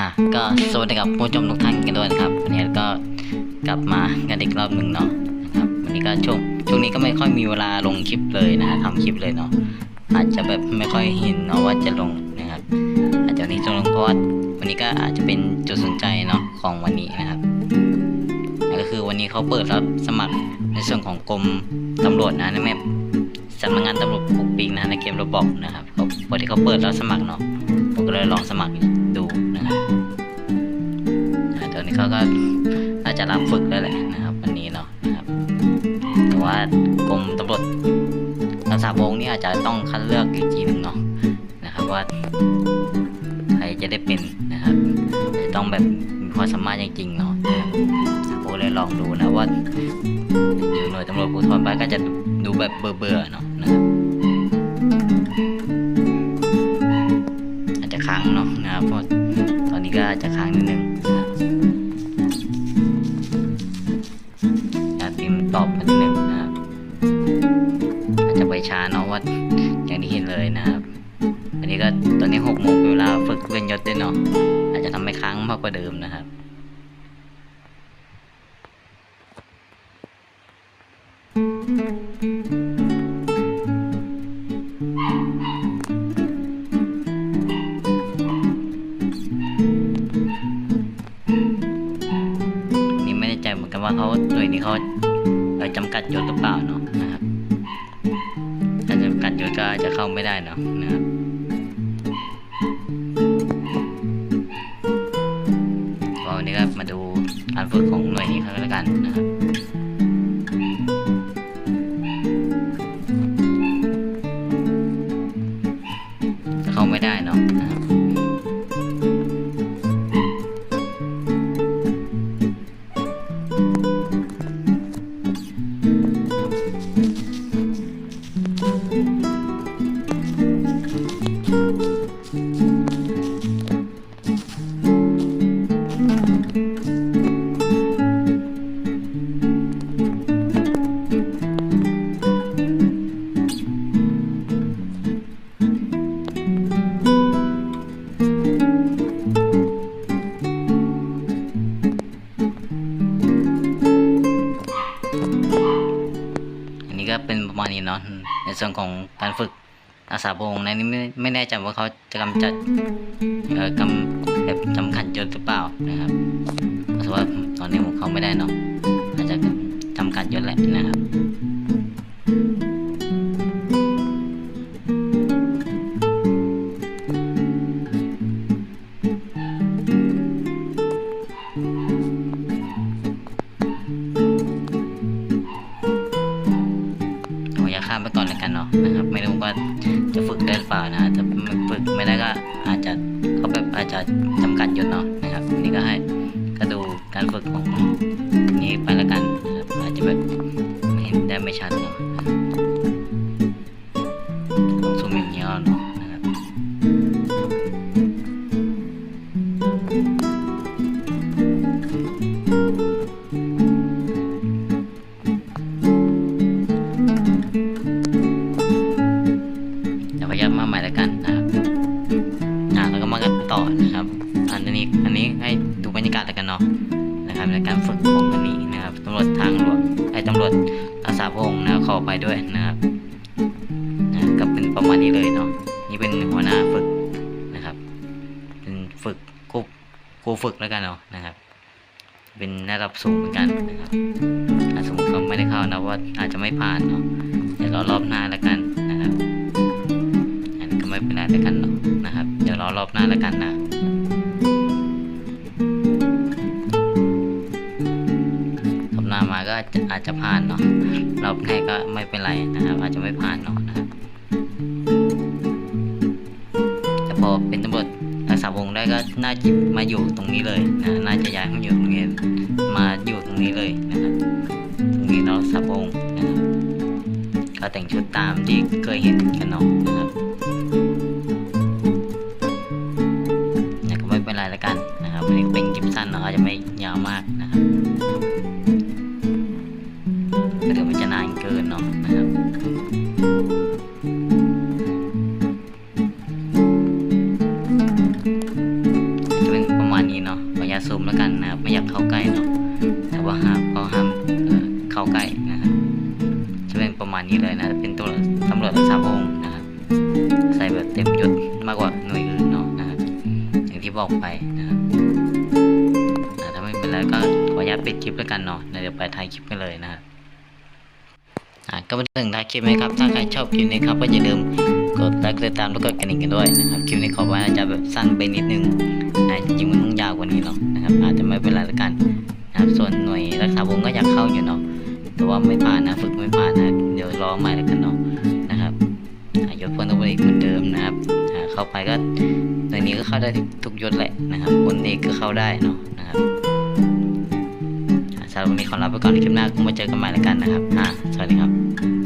อะก็สวัสดีกับผู้ชมทุกท่านกันด้วยนะครับวันนี้ก็กลับมากันอีกรอบหนึ่งเนาะนะครับวันนี้ก็ช่วงช่วงนี้ก็ไม่ค่อยมีเวลาลงคลิปเลยนะฮะทำคลิปเลยเนาะอาจจะแบบไม่ค่อยเห็นเนาะว่าจะลงนะครับอาจจะวันนี้จะลงเพราะว่าวันนี้ก็อาจจะเป็นจุดสนใจเนาะของวันนี้นะครับก็คือวันนี้เขาเปิดรับสมัครในส่วนของกรมตำรวจนะในแมปสำนักงานตำรวจปุกปิงนะในเกมระบอกนะครับเขาพอที่เขาเปิดรับสมัครเนาะผมก็เลยลองสมัครดูน อ่าตอนนี้เขาก็น่าจะรับฝึกแล้วแหละนะครับวันนี้เนาะนะครับแต่ว่ากรมตำรวจรักษาพระองนี่อาจจะต้องคัดเลือกอีกทีหนึ่งเนาะนะครับว่าใครจะได้เป็นนะครับจะต้องแบบมีความสามารถจริงๆเนาะนะครับผมเลยลองดูนะว่าอยู่หน่วยตำรวจภูธรไปก็จะดูแบบเบื่อๆเนาะนะครับอาจจะค้างเนาะนะครับเพราะ อบมานิดนึงนะครับอาจจะไปช้าเนาะว่าอย่างที่เห็นเลยนะครับ อันนี้ก็ตอนนี้หกโมงเวลาฝึกเลื่อนยศด้วยเนาะอาจจะทำให้ค้างมากกว่าเดิมนะครับนี่ไม่แน่ใจเหมือนกันว่าเขาหน่วยนี้เขา จำกัดยศหรือเปล่าเนาะนะครับถ้าจำกัดยศก็จะเข้าไม่ได้เนาะนะครับก็วันนี้ก็มาดูการฝึกของหน่วยนี้ครับแล้วกันนะครับ เป็นประมาณนี้เนาะในส่วนของการฝึกอาสาพงในนี้ไม่ไม่แน่ใจว่าเขาจะกำจัดกำแบบจำขัดยศหรือเปล่านะครับเพราะว่าตอนนี้ผมเข้าไม่ได้เนาะ อยากข้ามไปก่อนแล้วกันเนาะนะครับ ไม่รู้ว่าจะฝึกได้หรือเปล่านะถ้าฝึกไม่ได้ก็อาจจะเขาแบบอาจจะจำกัดหยุดเนาะนะครับ นี่ก็ให้ก็ดูการฝึกของนี้ไปแล้วกันนะครับอาจจะแบบไม่เห็นได้ไม่ชัดเนาะ เดี๋ยวขอยับมาใหม่แล้วกันนะครับอ่าแล้วก็มากันต่อนะครับอันนี้อันนี้ให้ดูบรรยากาศแล้วกันเนาะนะครับในการฝึกของวันนี้นะครับตำรวจทางหลวงไอ้ตำรวจรักษาพงค์นะขอไปด้วยนะครับนะก็เป็นประมาณนี้เลยเนาะนี่เป็นหัวหน้าฝึกนะครับ เป็นฝึกครูครูฝึกแล้วกันเนาะนะครับ เป็นระดับสูงเหมือนกันนะครับอาสมมติก็ไม่ได้เข้านะว่าอาจจะไม่ผ่านเนาะเดี๋ยวรอรอบหน้าแล้วกัน ไม่เป็นไรแล้วกันเนาะนะครับ เดี๋ยวรอรอบหน้าแล้วกันนะรอบหน้ามาก็อาจจะอาจะผ่านเนาะรอบแรกก็ไม่เป็นไรนะครับ อาจจะไม่ผ่านเนาะนะครับแต่พอเป็นตำรวจรักษาวงได้ก็น่าจะมาอยู่ตรงนี้เลยนะน่าจะย้ายมาอยู่ตรงนี้มาอยู่ตรงนี้เลยนะครับตรงนี้เรารักษาวงนะครับก็แต่งชุดตามที่เคยเห็นกันเนาะนะครับ อันนี้เป็นคลิปสั้นเนาะจะไม่ยาวมากนะครับก็เดี๋ยวมันจะนานเกินเนาะนะครับจะเป็นประมาณนี้เนาะขออนุญาตซูมแล้วกันนะครับ ไม่อยากเข้าใกล้เนาะแต่ว่าห้ามก็ห้ามเเข้าใกล้นะครับจะเป็นประมาณนี้เลยนะ เป็นตัวตำรวจรักษาพระองค์นะครับ ใส่แบบเต็มยศมากกว่าหน่วยอื่นเนาะนะครับอย่างที่บอกไปนะครับ ญาตปิดคลิปแล้วกันเนาะเดี๋ยวไปถ่ายคลิปกันเลยนะครับอะก็มาถึงท้ายคลิปไหมครับ ถ้าใครชอบคลิปนี้ครับก็อย่าลืมกดไลค์กดติดตามแล้วกดกระดิ่งกันด้วยนะครับคลิปนี้ขอไว้อาจจะแบบสั้นไปนิดนึงนะจริงๆมันต้องยาวกว่านี้เนาะนะครับ อาจจะไม่เป็นไรละกันนะครับส่วนหน่วยรักษาวงก็อยากเข้าอยู่เนาะแต่ว่าไม่ผ่านนะฝึกไม่ผ่านนะเดี๋ยวรอใหม่ล้วกันเนาะนะครับยศพลตำรวจเอกเหมือนเดิมนะครับเข้าไปก็หน่วยนี้ก็เข้าได้ทุกยศแหละนะครับคนเอกก็เข้าได้เนาะนะครับอะ สำหรับวันนี้ขอลาไปก่อนคลิปหน้าคงมาเจอกันใหม่แล้วกันนะครับอ่าสวัสดีครับ